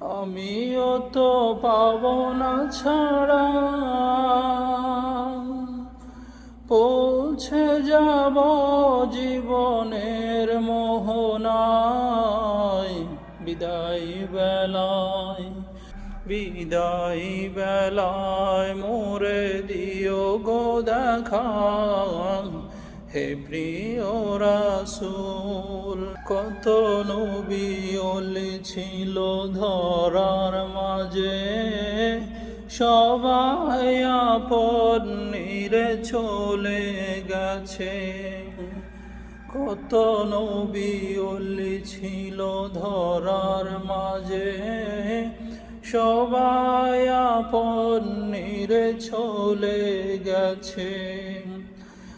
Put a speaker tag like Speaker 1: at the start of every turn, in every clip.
Speaker 1: আমিও তো পাব না ছাড়া। পৌঁছে যাব জীবনের মোহনায়। বিদায় বেলায় বিদায় বেলায় মোরে দিও গো দেখা হে প্রিয় রাসূল, কত নবী ছিল ধরার মাঝে। সবাই আপন নিরে চলে গেছে। কত নবী ছিল ধরার মাঝে। সবাই আপন নিরে চলে গেছে।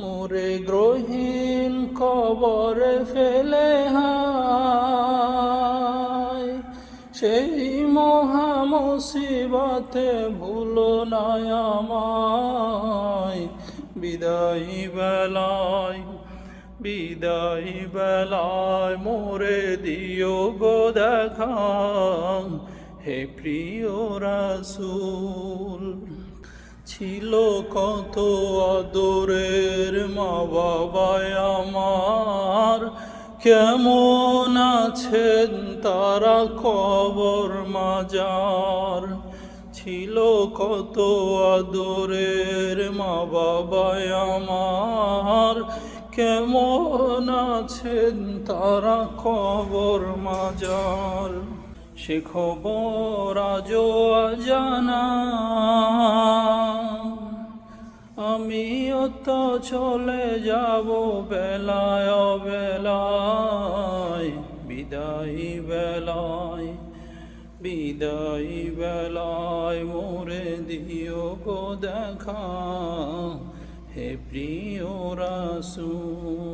Speaker 1: মোরে গ্রহীন কবরে ফেলে সেই মহা মুসিবতে ভুলো না আমায়। বিদায় বেলায় বিদায় বেলায় মোরে দিও গো দেখা। হে প্রিয় রাসূল ছিল কত আদরের মা বাবায় আমার। কেমন আছেন তারা কবর মাজার। ছিল কত আদরের মা বাবায় আমার। কেমন আছেন তারা কবর মাজার। সে খবর আজও জানা চলে যাব বেলায় বেলায়, বিদায় বেলায় বিদায় বেলায় মোরে দিও গো দেখা, হে প্রিয় রাসূল।